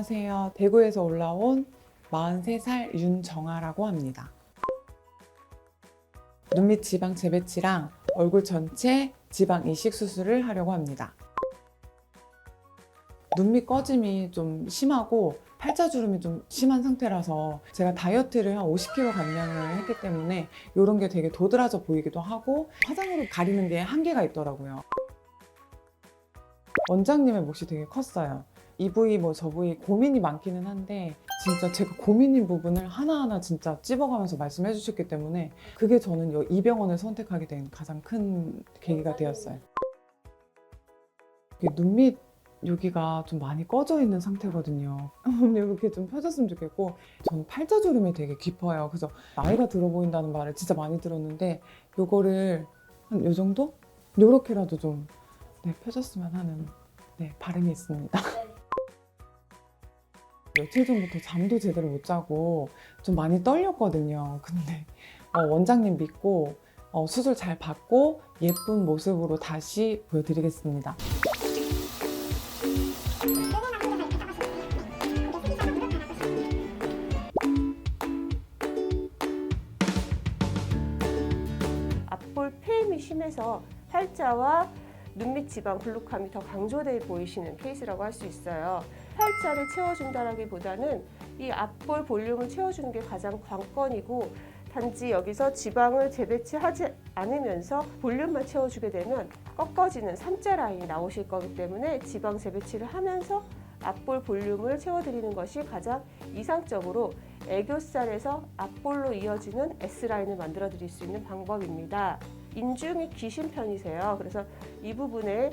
안녕하세요. 대구에서 올라온 43살 윤정아라고 합니다. 눈밑 지방 재배치랑 얼굴 전체 지방 이식 수술을 하려고 합니다. 눈밑 꺼짐이 좀 심하고 팔자주름이 좀 심한 상태라서 제가 다이어트를 한 50kg 감량을 했기 때문에 이런 게 되게 도드라져 보이기도 하고 화장으로 가리는 게 한계가 있더라고요. 원장님의 몫이 되게 컸어요. 이 부위 뭐 저 부위 고민이 많기는 한데 진짜 제가 고민인 부분을 하나하나 진짜 찝어가면서 말씀해 주셨기 때문에 그게 저는 여- 이 병원을 선택하게 된 가장 큰 계기가 되었어요. 눈밑 여기가 좀 많이 꺼져 있는 상태거든요. 이렇게 좀 펴졌으면 좋겠고 저는 팔자주름이 되게 깊어요. 그래서 나이가 들어 보인다는 말을 진짜 많이 들었는데 요거를 한 요 정도? 요렇게라도 좀 네, 펴졌으면 하는 네, 바람이 있습니다. 며칠 전부터 잠도 제대로 못 자고 좀 많이 떨렸거든요. 근데 어, 원장님 믿고 어, 수술 잘 받고 예쁜 모습으로 다시 보여드리겠습니다. 앞볼 폐임이 심해서 팔자와 눈밑 지방 블룩함이 더 강조돼 보이시는 케이스라고 할 수 있어요. 팔자를 채워준다라기보다는 이 앞볼 볼륨을 채워주는 게 가장 관건이고 단지 여기서 지방을 재배치하지 않으면서 볼륨만 채워주게 되면 꺾어지는 삼자 라인이 나오실 거기 때문에 지방 재배치를 하면서 앞볼 볼륨을 채워드리는 것이 가장 이상적으로 애교살에서 앞볼로 이어지는 S라인을 만들어 드릴 수 있는 방법입니다. 인중이 기신 편이세요. 그래서 이 부분에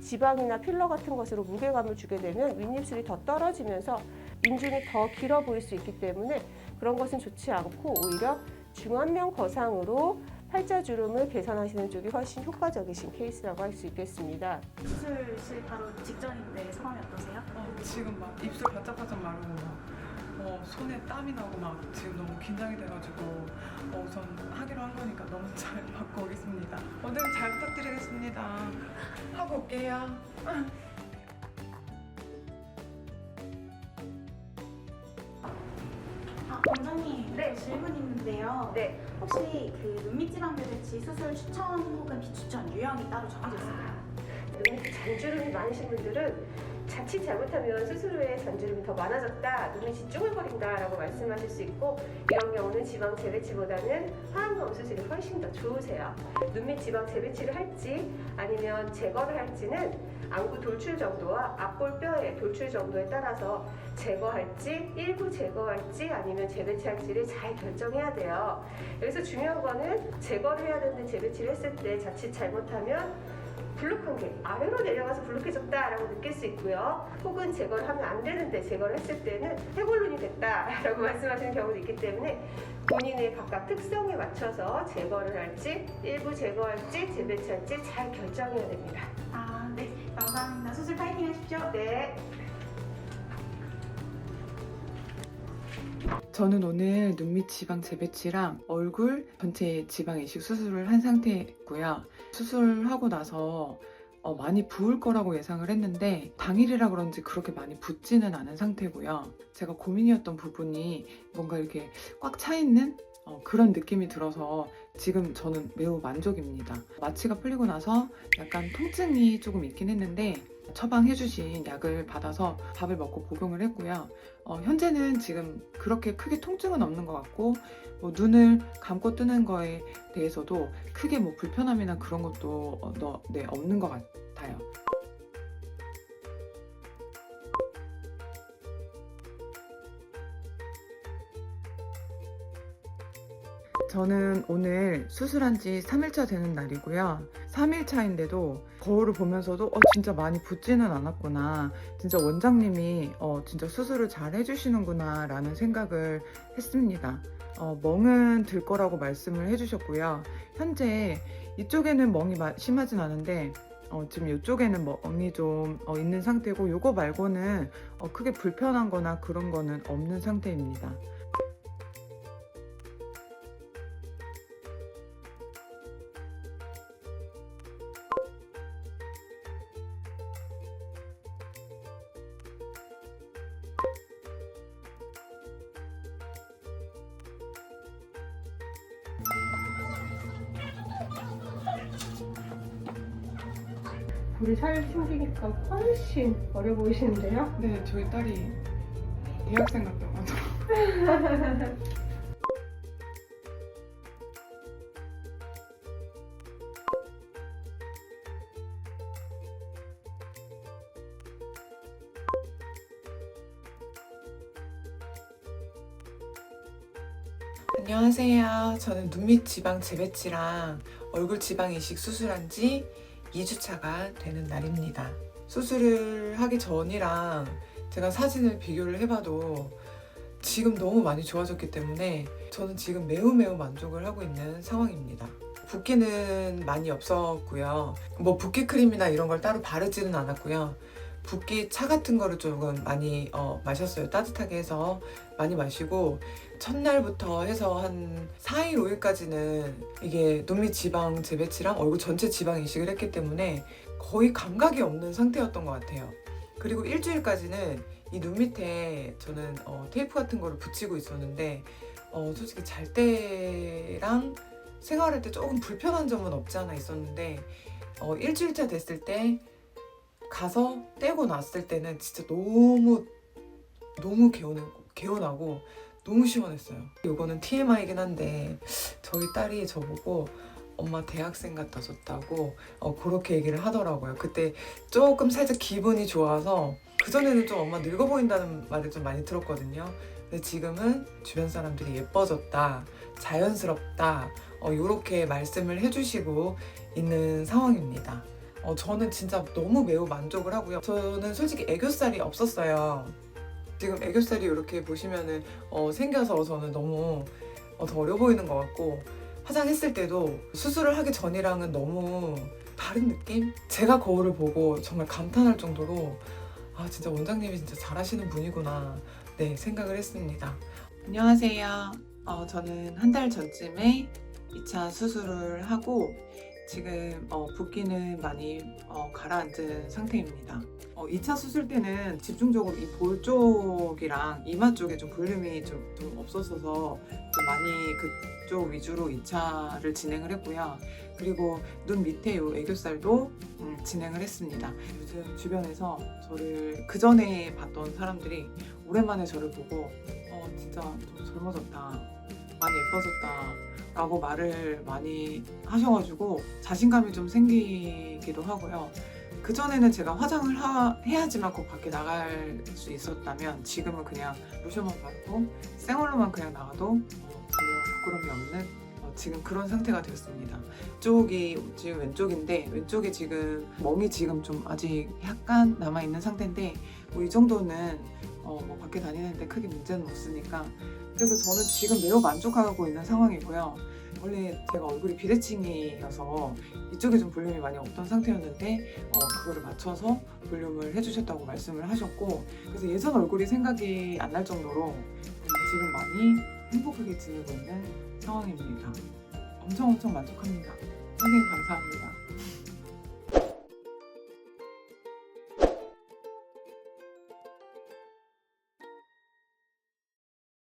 지방이나 필러 같은 것으로 무게감을 주게 되면 윗입술이 더 떨어지면서 인중이 더 길어 보일 수 있기 때문에 그런 것은 좋지 않고 오히려 중안면 거상으로 팔자주름을 개선하시는 쪽이 훨씬 효과적이신 케이스라고 할 수 있겠습니다. 수술실 바로 직전인데 소감이 어떠세요? 어, 지금 막 입술 바짝바짝 마르고 막 어, 손에 땀이 나고 막 지금 너무 긴장이 돼가지고 어, 우선 하기로 한 거니까 너무 잘 받고 오겠습니다. 오늘 잘 부탁드리겠습니다. 하고 올게요. 아, 원장님 네. 질문 있는데요. 네. 혹시 그 눈밑 지방 배배치 수술 추천 혹은 비추천 유형이 따로 정해져 있을까요? 눈밑 잔주름이 많으신 분들은 자칫 잘못하면 후에 잔주름이 더 많아졌다, 눈밑이 쭈글거린다 라고 말씀하실 수 있고 이런 경우는 지방 재배치보다는 화학암 수술이 훨씬 더 좋으세요. 눈 밑 지방 재배치를 할지 아니면 제거를 할지는 안구 돌출 정도와 앞볼 뼈의 돌출 정도에 따라서 제거할지 일부 제거할지 아니면 재배치할지를 잘 결정해야 돼요. 여기서 중요한 거는 제거를 해야 되는데 재배치를 했을 때 자칫 잘못하면 블록한 게 아래로 내려가서 블록해졌다라고 느낄 수 있고요. 혹은 제거를 하면 안 되는데 제거를 했을 때는 해골눈이 됐다라고 말씀하시는 경우도 있기 때문에 본인의 각각 특성에 맞춰서 제거를 할지 일부 제거할지 재배치할지 잘 결정해야 됩니다. 아, 네. 감사합니다. 수술 파이팅 하십시오. 네. 저는 오늘 눈밑 지방 재배치랑 얼굴 전체 지방 이식 수술을 한 상태고요. 수술하고 나서 어, 많이 부을 거라고 예상을 했는데 당일이라 그런지 그렇게 많이 붓지는 않은 상태고요. 제가 고민이었던 부분이 뭔가 이렇게 꽉 차 있는 어, 그런 느낌이 들어서 지금 저는 매우 만족입니다. 마취가 풀리고 나서 약간 통증이 조금 있긴 했는데 처방해주신 약을 받아서 밥을 먹고 복용을 했고요. 어, 현재는 지금 그렇게 크게 통증은 없는 것 같고 뭐 눈을 감고 뜨는 거에 대해서도 크게 뭐 불편함이나 그런 것도 어, 너- 네, 없는 것 같아요. 저는 오늘 수술한 지 3일차 되는 날이고요. 3일차인데도 거울을 보면서도 어, 진짜 많이 붓지는 않았구나. 진짜 원장님이 어, 진짜 수술을 잘 해주시는구나 라는 생각을 했습니다. 어, 멍은 들 거라고 말씀을 해주셨고요. 현재 이쪽에는 멍이 마- 심하진 않은데 어, 지금 이쪽에는 멍이 좀 어, 있는 상태고 이거 말고는 어, 크게 불편한 거나 그런 거는 없는 상태입니다. 불이 잘 숨기니까 훨씬 어려 보이시는데요? 네, 저희 딸이 대학생 같다고 하더라고요. 안녕하세요. 저는 눈밑 지방 재배치랑 얼굴 지방 이식 수술한 지 2주차가 되는 날입니다. 수술을 하기 전이랑 제가 사진을 비교를 해봐도 지금 너무 많이 좋아졌기 때문에 저는 지금 매우 매우 만족을 하고 있는 상황입니다. 붓기는 많이 없었고요. 뭐 붓기 크림이나 이런 걸 따로 바르지는 않았고요. 붓기 차 같은 거를 조금 많이 어, 마셨어요. 따뜻하게 해서 많이 마시고 첫날부터 해서 한 4일, 5일까지는 이게 눈밑 지방 재배치랑 얼굴 전체 지방 이식을 했기 때문에 거의 감각이 없는 상태였던 것 같아요. 그리고 일주일까지는 이 눈 밑에 저는 어, 테이프 같은 거를 붙이고 있었는데 어, 솔직히 잘 때랑 생활할 때 조금 불편한 점은 없지 않아 있었는데 어, 일주일차 됐을 때 가서 떼고 났을 때는 진짜 너무 너무 개운하고, 개운하고 너무 시원했어요. 이거는 TMI이긴 한데 저희 딸이 저보고 엄마 대학생 같아졌다고 어, 그렇게 얘기를 하더라고요. 그때 조금 살짝 기분이 좋아서 그전에는 좀 엄마 늙어 보인다는 말을 좀 많이 들었거든요. 근데 지금은 주변 사람들이 예뻐졌다, 자연스럽다, 어, 이렇게 말씀을 해주시고 있는 상황입니다. 어, 저는 진짜 너무 매우 만족을 하고요. 저는 솔직히 애교살이 없었어요. 지금 애교살이 이렇게 보시면은 어, 생겨서 저는 너무 어, 더 어려 보이는 것 같고 화장했을 때도 수술을 하기 전이랑은 너무 다른 느낌? 제가 거울을 보고 정말 감탄할 정도로 아 진짜 원장님이 진짜 잘하시는 분이구나 네 생각을 했습니다. 안녕하세요. 어, 저는 한 달 전쯤에 2차 수술을 하고 지금 어, 붓기는 많이 어, 가라앉은 상태입니다. 어, 2차 수술 때는 집중적으로 이 볼 쪽이랑 이마 쪽에 좀 볼륨이 좀, 좀 없었어서 좀 많이 그쪽 위주로 2차를 진행을 했고요. 그리고 눈 밑에 요 애교살도 음, 진행을 했습니다. 요즘 주변에서 저를 그 전에 봤던 사람들이 오랜만에 저를 보고 어, 진짜 좀 젊어졌다. 많이 예뻐졌다. 라고 말을 많이 하셔가지고 자신감이 좀 생기기도 하고요. 그전에는 제가 화장을 하- 해야지만 꼭 밖에 나갈 수 있었다면 지금은 그냥 로션만 바르고 생얼로만 그냥 나가도 어, 전혀 부끄러움이 없는 어, 지금 그런 상태가 되었습니다. 이쪽이 지금 왼쪽인데 왼쪽에 지금 멍이 지금 좀 아직 약간 남아있는 상태인데 뭐 이 정도는 어, 뭐 밖에 다니는데 크게 문제는 없으니까 그래서 저는 지금 매우 만족하고 있는 상황이고요. 원래 제가 얼굴이 비대칭이어서 이쪽에 좀 볼륨이 많이 없던 상태였는데 어, 그거를 맞춰서 볼륨을 해주셨다고 말씀을 하셨고 그래서 예전 얼굴이 생각이 안 날 정도로 음, 지금 많이 행복하게 지내고 있는 상황입니다. 엄청 엄청 만족합니다. 선생님 감사합니다.